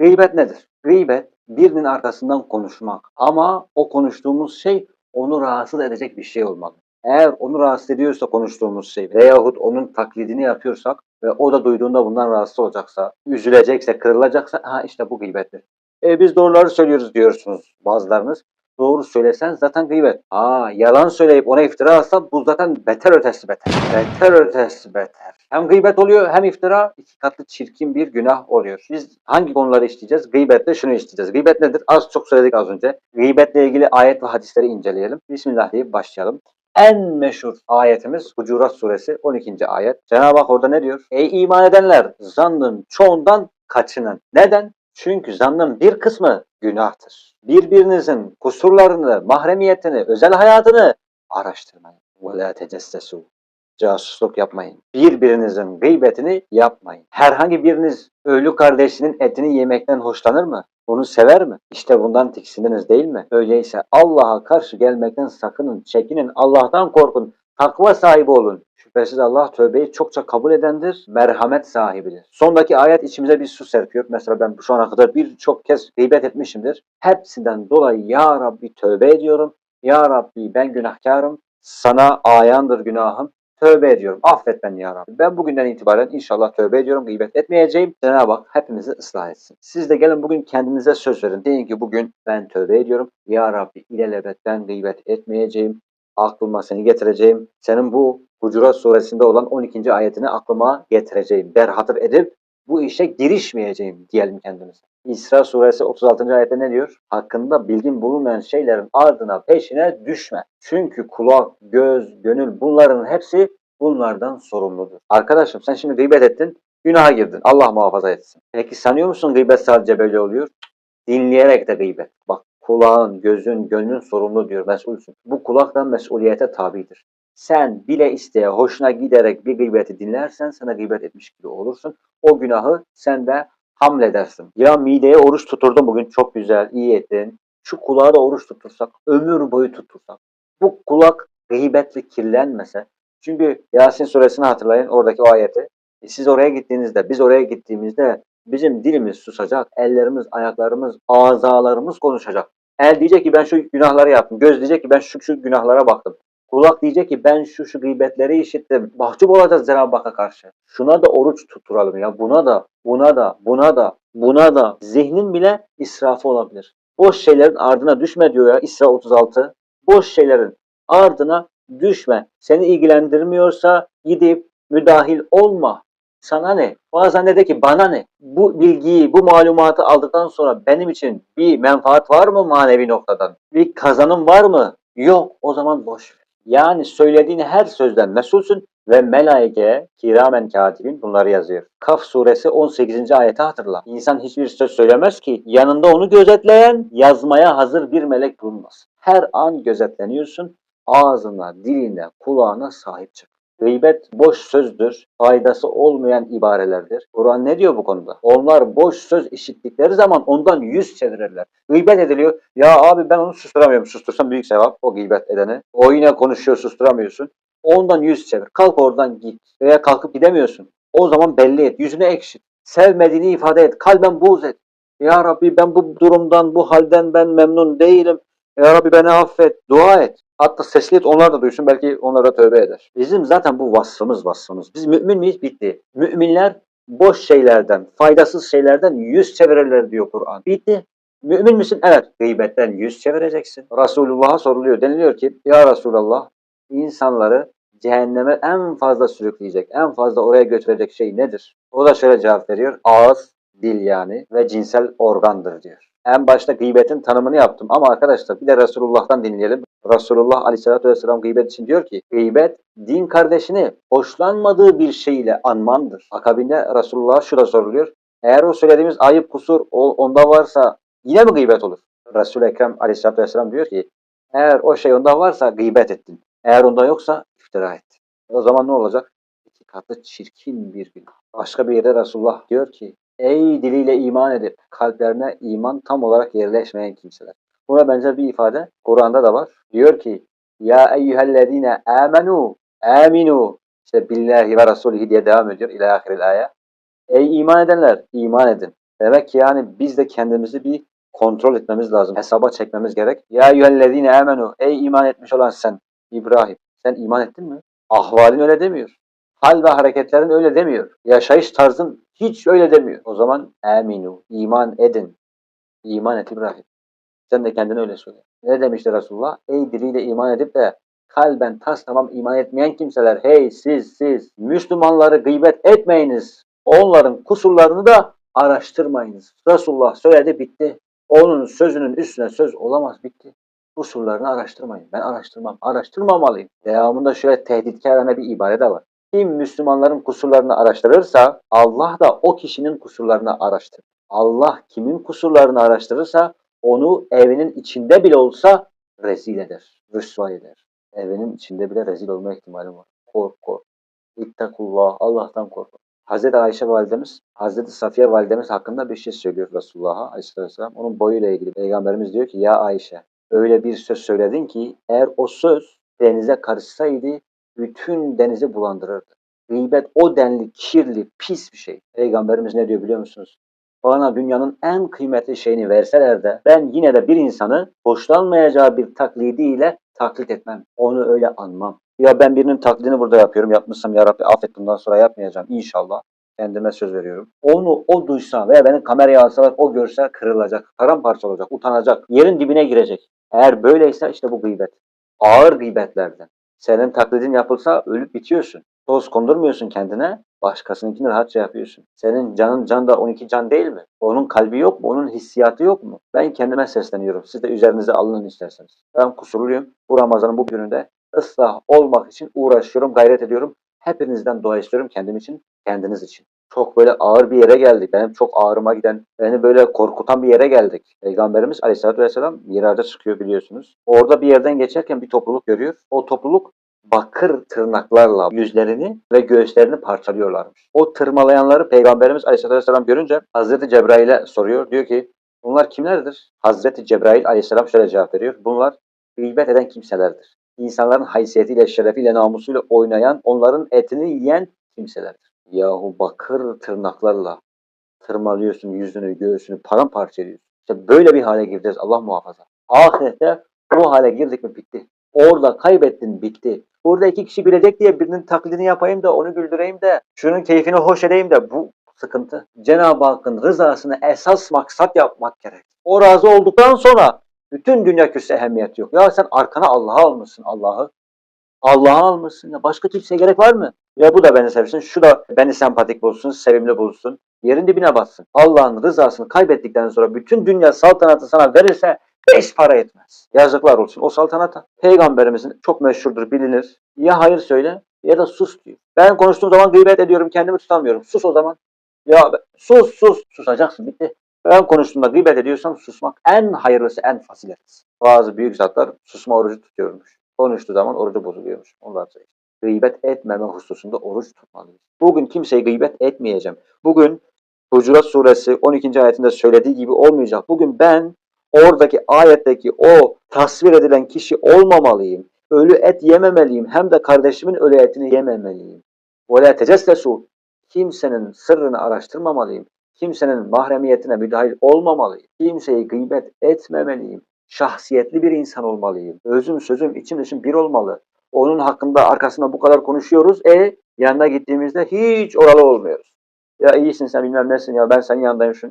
Gıybet nedir? Gıybet birinin arkasından konuşmak ama o konuştuğumuz şey onu rahatsız edecek bir şey olmalı. Eğer onu rahatsız ediyorsa konuştuğumuz şey veyahut onun taklidini yapıyorsak ve o da duyduğunda bundan rahatsız olacaksa, üzülecekse, kırılacaksa ha işte bu gıybettir. E biz doğruları söylüyoruz diyorsunuz bazılarınız. Doğru söylesen zaten gıybet. Aa yalan söyleyip ona iftira atsa bu zaten beter ötesi beter. Beter ötesi beter. Hem gıybet oluyor hem iftira iki katlı çirkin bir günah oluyor. Biz hangi konuları işleyeceğiz? Gıybette şunu işleyeceğiz. Gıybet nedir? Az çok söyledik az önce. Gıybetle ilgili ayet ve hadisleri inceleyelim. Bismillah deyip başlayalım. En meşhur ayetimiz Hucurat suresi 12. ayet. Cenab-ı Hak orada ne diyor? Ey iman edenler zannın çoğundan kaçının. Neden? Çünkü zannın bir kısmı günahtır. Birbirinizin kusurlarını, mahremiyetini, özel hayatını araştırmayın. وَلَا تَجَسَّسُوا Casusluk yapmayın. Birbirinizin gıybetini yapmayın. Herhangi biriniz ölü kardeşinin etini yemekten hoşlanır mı? Onu sever mi? İşte bundan tiksindiniz değil mi? Öyleyse Allah'a karşı gelmekten sakının, çekinin, Allah'tan korkun, takva sahibi olun. Şüphesiz Allah tövbeyi çokça kabul edendir, merhamet sahibidir. Sondaki ayet içimize bir su serpiyor. Mesela ben şu ana kadar birçok kez gıybet etmişimdir. Hepsinden dolayı Ya Rabbi tövbe ediyorum. Ya Rabbi ben günahkarım. Sana ayandır günahım. Tövbe ediyorum. Affet beni ya Rabbi. Ben bugünden itibaren inşallah tövbe ediyorum. Gıybet etmeyeceğim. Cenab-ı Hak hepimizi ıslah etsin. Siz de gelin bugün kendinize söz verin. Deyin ki bugün ben tövbe ediyorum. Ya Rabbi ilelebet ben gıybet etmeyeceğim. Aklıma seni getireceğim. Senin bu Hucurat suresinde olan 12. ayetini aklıma getireceğim. Derhatır edip bu işe girişmeyeceğim diyelim kendimize. İsra suresi 36. ayette ne diyor? Hakkında bilgin bulunmayan şeylerin ardına peşine düşme. Çünkü kulak, göz, gönül bunların hepsi bunlardan sorumludur. Arkadaşım sen şimdi gıybet ettin, günaha girdin. Allah muhafaza etsin. Peki sanıyor musun gıybet sadece böyle oluyor? Dinleyerek de gıybet. Bak kulağın, gözün, gönlün sorumlu diyor, mesulsün. Bu kulaktan mesuliyete tabidir. Sen bile isteye hoşuna giderek bir gıybeti dinlersen sana gıybet etmiş gibi olursun. O günahı sen de hamledersin. Ya mideye oruç tuturdun bugün çok güzel, iyi ettin. Şu kulağa da oruç tutursak, ömür boyu tutursak. Bu kulak gıybetle kirlenmese. Çünkü Yasin suresini hatırlayın oradaki o ayeti. E siz oraya gittiğinizde, biz oraya gittiğimizde bizim dilimiz susacak, ellerimiz, ayaklarımız, azalarımız konuşacak. El diyecek ki ben şu günahları yaptım. Göz diyecek ki ben şu şu günahlara baktım. Kulak diyecek ki ben şu şu gıybetleri işittim. Mahcup olacağız Cenab-ı Hakk'a karşı. Şuna da oruç tutturalım ya. Buna da, buna da, buna da, buna da. Zihnin bile israfı olabilir. Boş şeylerin ardına düşme diyor ya İsra 36. Boş şeylerin ardına düşme. Seni ilgilendirmiyorsa gidip müdahil olma. Sana ne? Bazen de de ki bana ne? Bu bilgiyi, bu malumatı aldıktan sonra benim için bir menfaat var mı manevi noktadan? Bir kazanım var mı? Yok. O zaman boş. Yani söylediğin her sözden mesulsün ve melaike kiramen katibin bunları yazıyor. Kaf suresi 18. ayeti hatırla. İnsan hiçbir söz söylemez ki yanında onu gözetleyen yazmaya hazır bir melek bulunmaz. Her an gözetleniyorsun. Ağzına, diline, kulağına sahip çık. Gıybet boş sözdür, faydası olmayan ibarelerdir. Kur'an ne diyor bu konuda? Onlar boş söz işittikleri zaman ondan yüz çevirirler. Gıybet ediliyor. Ya abi ben onu susturamıyorum. Sustursam büyük sevap o gıybet edene. O yine konuşuyor susturamıyorsun. Ondan yüz çevir. Kalk oradan git. Veya kalkıp gidemiyorsun. O zaman belli et. Yüzüne ekşit. Sevmediğini ifade et. Kalben buğz et. Ya Rabbi ben bu durumdan, bu halden ben memnun değilim. Ya Rabbi beni affet. Dua et. Hatta sesli et onlar da duysun belki onlara tövbe eder. Bizim zaten bu vasfımız vasfımız. Biz mümin miyiz? Bitti. Müminler boş şeylerden, faydasız şeylerden yüz çevirirler diyor Kur'an. Bitti. Mümin misin? Evet. Gıybetten yüz çevireceksin. Resulullah'a soruluyor. Deniliyor ki ya Resulallah insanları cehenneme en fazla sürükleyecek, en fazla oraya götürecek şey nedir? O da şöyle cevap veriyor. Ağız, dil yani ve cinsel organdır diyor. En başta gıybetin tanımını yaptım ama arkadaşlar bir de Resulullah'tan dinleyelim. Resulullah Aleyhisselatü Vesselam gıybet için diyor ki gıybet din kardeşini hoşlanmadığı bir şeyle anmandır. Akabinde Resulullah'a şu da soruluyor. Eğer o söylediğimiz ayıp kusur onda varsa yine mi gıybet olur? Resul-i Ekrem Aleyhisselatü Vesselam diyor ki eğer o şey onda varsa gıybet ettin. Eğer onda yoksa iftira ettin. O zaman ne olacak? İki katlı çirkin bir günah. Başka bir yerde Resulullah diyor ki Ey diliyle iman edip kalplerine iman tam olarak yerleşmeyen kimseler. Buna benzer bir ifade Kur'an'da da var. Diyor ki Ya eyyühellezine amenu aminu işte billahi ve rasulihi diye devam ediyor ila ahiril ayet. Ey iman edenler iman edin. Demek ki yani biz de kendimizi bir kontrol etmemiz lazım. Hesaba çekmemiz gerek. Ya eyyühellezine emenu. Ey iman etmiş olan sen İbrahim. Sen iman ettin mi? Ahvalin öyle demiyor. Hal ve hareketlerin öyle demiyor. Yaşayış tarzın hiç öyle demiyor. O zaman eminu. iman edin. İman et İbrahim. Sen de kendine öyle söyle. Ne demişti Resulullah? Ey diliyle iman edip de kalben tas tamam iman etmeyen kimseler. Hey siz siz Müslümanları gıybet etmeyiniz. Onların kusurlarını da araştırmayınız. Resulullah söyledi bitti. Onun sözünün üstüne söz olamaz bitti. Kusurlarını araştırmayın. Ben araştırmam. Araştırmamalıyım. Devamında şöyle tehditkarane bir ibare de var. Kim Müslümanların kusurlarını araştırırsa Allah da o kişinin kusurlarını araştırır. Allah kimin kusurlarını araştırırsa onu evinin içinde bile olsa rezil eder, rüsva eder. Evinin içinde bile rezil olma ihtimali var. Kork kork. İttakullah. Allah'tan korkun. Hazreti Ayşe validemiz, Hazreti Safiye validemiz hakkında bir şey söylüyor Resulullah'a aleyhisselam. Onun boyuyla ilgili Peygamberimiz diyor ki ya Ayşe öyle bir söz söyledin ki eğer o söz denize karışsaydı bütün denizi bulandırırdı. Gıybet o denli kirli, pis bir şey. Peygamberimiz ne diyor biliyor musunuz? Bana dünyanın en kıymetli şeyini verseler de ben yine de bir insanı hoşlanmayacağı bir taklidiyle taklit etmem. Onu öyle anmam. Ya ben birinin taklidini burada yapıyorum. Yapmışsam ya Rabbi affet bundan sonra yapmayacağım inşallah. Kendime söz veriyorum. Onu o duysa veya beni kameraya alsalar o görse kırılacak, paramparça olacak, utanacak, yerin dibine girecek. Eğer böyleyse işte bu gıybet. Ağır gıybetlerden. Senin taklidin yapılsa ölüp bitiyorsun. Toz kondurmuyorsun kendine, başkasınınkini rahatça yapıyorsun. Senin canın can da 12 can değil mi? Onun kalbi yok mu? Onun hissiyatı yok mu? Ben kendime sesleniyorum. Siz de üzerinize alının isterseniz. Ben kusurluyum. Bu Ramazan'ın bu gününde ıslah olmak için uğraşıyorum, gayret ediyorum. Hepinizden dua istiyorum kendim için, kendiniz için. Çok böyle ağır bir yere geldik. Benim çok ağrıma giden, beni böyle korkutan bir yere geldik. Peygamberimiz Aleyhisselatü Vesselam Miraç'a çıkıyor biliyorsunuz. Orada bir yerden geçerken bir topluluk görüyor. O topluluk bakır tırnaklarla yüzlerini ve göğüslerini parçalıyorlarmış. O tırmalayanları Peygamberimiz Aleyhisselatü Vesselam görünce Hazreti Cebrail'e soruyor. Diyor ki bunlar kimlerdir? Hazreti Cebrail Aleyhisselam şöyle cevap veriyor. Bunlar gıybet eden kimselerdir. İnsanların haysiyetiyle, şerefiyle, namusuyla oynayan, onların etini yiyen kimselerdir. Yahu bakır tırnaklarla tırmalıyorsun yüzünü, göğsünü, paramparça ediyorsun. İşte böyle bir hale gireceğiz Allah muhafaza. Ahirette o hale girdik mi bitti. Orada kaybettin bitti. Burada iki kişi gülecek diye birinin taklidini yapayım da onu güldüreyim de şunun keyfini hoş edeyim de bu sıkıntı. Cenab-ı Hakk'ın rızasını esas maksat yapmak gerek. O razı olduktan sonra bütün dünya küsse ehemmiyet yok. Ya sen arkana Allah'a almışsın Allah'ı. Allah'a almışsın. Ya başka kimseye gerek var mı? Ya bu da beni sevsin, şu da beni sempatik bulsun, sevimli bulsun. Yerin dibine batsın. Allah'ın rızasını kaybettikten sonra bütün dünya saltanatı sana verirse beş para etmez. Yazıklar olsun o saltanata. Peygamberimizin çok meşhurdur, bilinir. Ya hayır söyle ya da sus diyor. Ben konuştuğum zaman gıybet ediyorum, kendimi tutamıyorum. Sus o zaman. Ya sus sus. Susacaksın bitti. Ben konuştuğumda gıybet ediyorsam susmak en hayırlısı, en faziletlisi. Bazı büyük zatlar susma orucu tutuyormuş. Konuştuğu zaman orucu bozuluyormuş. Onlar söylüyor Gıybet etmeme hususunda oruç tutmalıyız. Bugün kimseye gıybet etmeyeceğim. Bugün Hucurat suresi 12. ayetinde söylediği gibi olmayacak. Bugün ben oradaki ayetteki o tasvir edilen kişi olmamalıyım. Ölü et yememeliyim. Hem de kardeşimin ölü etini yememeliyim. وَلَا تَجَسَّسُوا Kimsenin sırrını araştırmamalıyım. Kimsenin mahremiyetine müdahil olmamalıyım. Kimseyi gıybet etmemeliyim. Şahsiyetli bir insan olmalıyım. Özüm sözüm içim dışım bir olmalı. Onun hakkında arkasında bu kadar konuşuyoruz. E yanına gittiğimizde hiç oralı olmuyoruz. Ya iyisin sen bilmem nesin ya ben senin yanındayım şu.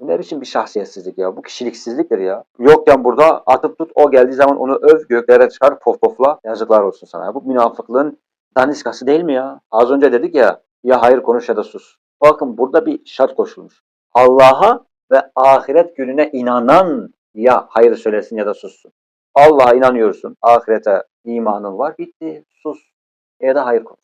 Bu ne biçim bir şahsiyetsizlik ya? Bu kişiliksizliktir ya. Yokken burada atıp tut o geldiği zaman onu öv göklere çıkar pof pofla. Yazıklar olsun sana. Bu münafıklığın daniskası değil mi ya? Az önce dedik ya ya hayır konuş ya da sus. Bakın burada bir şart koşulmuş. Allah'a ve ahiret gününe inanan ya hayır söylesin ya da sussun. Allah'a inanıyorsun, ahirete imanın var, bitti, sus ya da hayır konuş.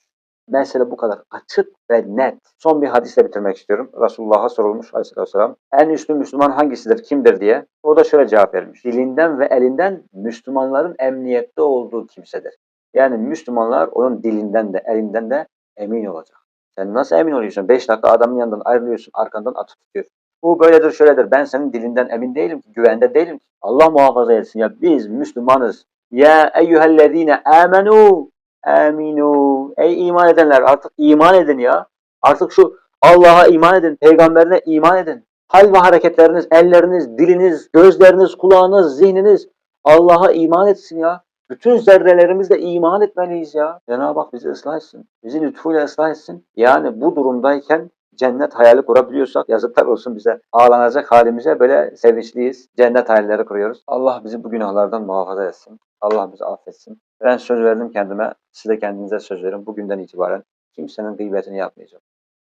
Mesele bu kadar açık ve net. Son bir hadisle bitirmek istiyorum. Resulullah'a sorulmuş aleyhisselam. En üstün Müslüman hangisidir, kimdir diye. O da şöyle cevap vermiş. Dilinden ve elinden Müslümanların emniyette olduğu kimsedir. Yani Müslümanlar onun dilinden de elinden de emin olacak. Sen nasıl emin oluyorsun? 5 dakika adamın yanından ayrılıyorsun, arkandan atıp tutuyor. Bu böyledir şöyledir. Ben senin dilinden emin değilim ki, güvende değilim ki. Allah muhafaza etsin ya biz Müslümanız. Ya eyyühellezine amenu aminu. Ey iman edenler artık iman edin ya. Artık şu Allah'a iman edin, peygamberine iman edin. hal ve hareketleriniz, elleriniz, diliniz, gözleriniz, kulağınız, zihniniz Allah'a iman etsin ya. Bütün zerrelerimizle iman etmeliyiz ya. Cenab-ı Hak bizi ıslah etsin. Bizi lütfuyla ıslah etsin. Yani bu durumdayken cennet hayali kurabiliyorsak yazıklar olsun bize. Ağlanacak halimize böyle sevinçliyiz. Cennet hayalleri kuruyoruz. Allah bizi bu günahlardan muhafaza etsin. Allah bizi affetsin. Ben söz verdim kendime. Siz de kendinize söz verin. Bugünden itibaren kimsenin gıybetini yapmayacağım.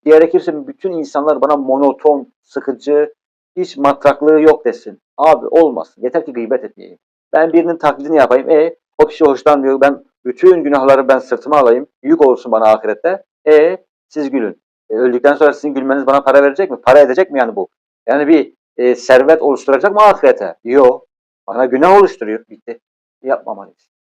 Gerekirse bütün insanlar bana monoton, sıkıcı, hiç matraklığı yok desin. Abi olmaz. Yeter ki gıybet etmeyeyim. Ben birinin taklidini yapayım. E o kişi hoşlanmıyor. Ben bütün günahları ben sırtıma alayım. Yük olsun bana ahirette. E siz gülün. E, öldükten sonra sizin gülmeniz bana para verecek mi? Para edecek mi yani bu? Yani bir e, servet oluşturacak mı ahirete? Yok. Bana günah oluşturuyor. Bitti. Yapmamalıyız.